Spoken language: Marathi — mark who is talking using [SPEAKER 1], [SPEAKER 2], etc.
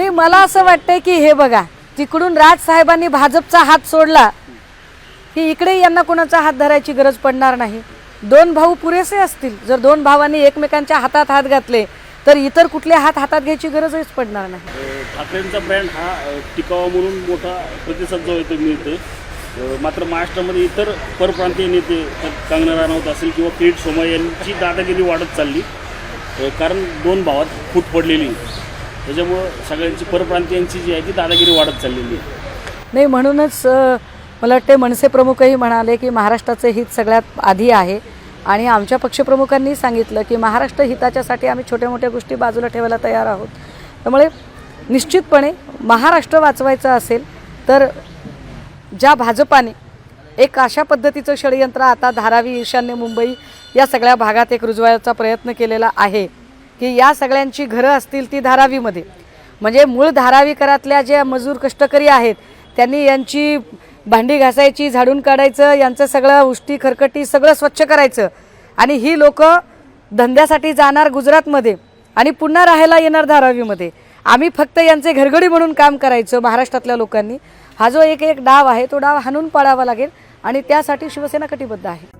[SPEAKER 1] नाही मला असं वाटतंय की हे बघा तिकडून राजसाहेबांनी भाजपचा हात सोडला की इकडे यांना कोणाचा हात धरायची गरज पडणार नाही. दोन भाऊ पुरेसे असतील. जर दोन भावांनी एकमेकांच्या हातात हात घातले तर इतर कुठले हात हातात घ्यायची गरजच पडणार नाही.
[SPEAKER 2] ठाकरेंचा ब्रँड हा टिकावा म्हणून मोठा प्रतिसाद जो आहे मिळतो मात्र महाराष्ट्रामध्ये इतर परप्रांतीय नेते कंगना राणावत असेल किंवा किरीट सोमा यांची दादागिरी वाढत चालली. कारण दोन भावात फूट पडलेली. त्याच्यामुळं सगळ्यांची परप्रांतीयांची जी आहे ती दादागिरी वाढत चाललेली आहे.
[SPEAKER 1] नाही म्हणूनच मला वाटते मनसे प्रमुखही म्हणाले की महाराष्ट्राचं हित सगळ्यात आधी आहे. आणि आमच्या पक्षप्रमुखांनी सांगितलं की महाराष्ट्र हिताच्यासाठी आम्ही छोट्या मोठ्या गोष्टी बाजूला ठेवायला तयार आहोत. त्यामुळे निश्चितपणे महाराष्ट्र वाचवायचं असेल तर ज्या भाजपाने एक अशा पद्धतीचं षडयंत्र आता धारावी ईशान्य मुंबई या सगळ्या भागात एक रुजवायचा प्रयत्न केलेला आहे. की या सगळ्यांची घरं असतील ती धारावीमध्ये. म्हणजे मूळ धारावीकरातल्या ज्या मजूर कष्टकरी आहेत त्यांनी यांची भांडी घासायची झाडून काढायचं यांचं सगळं उष्टी खरकटी सगळं स्वच्छ करायचं. आणि ही लोक धंद्यासाठी जाणार गुजरातमध्ये आणि पुन्हा राहायला येणार धारावीमध्ये. आम्ही फक्त यांचे घरगडी म्हणून काम करायचं महाराष्ट्रातल्या लोकांनी. हा जो एक एक डाव आहे तो डाव हाणून पाळावा लागेल आणि त्यासाठी शिवसेना कटिबद्ध आहे.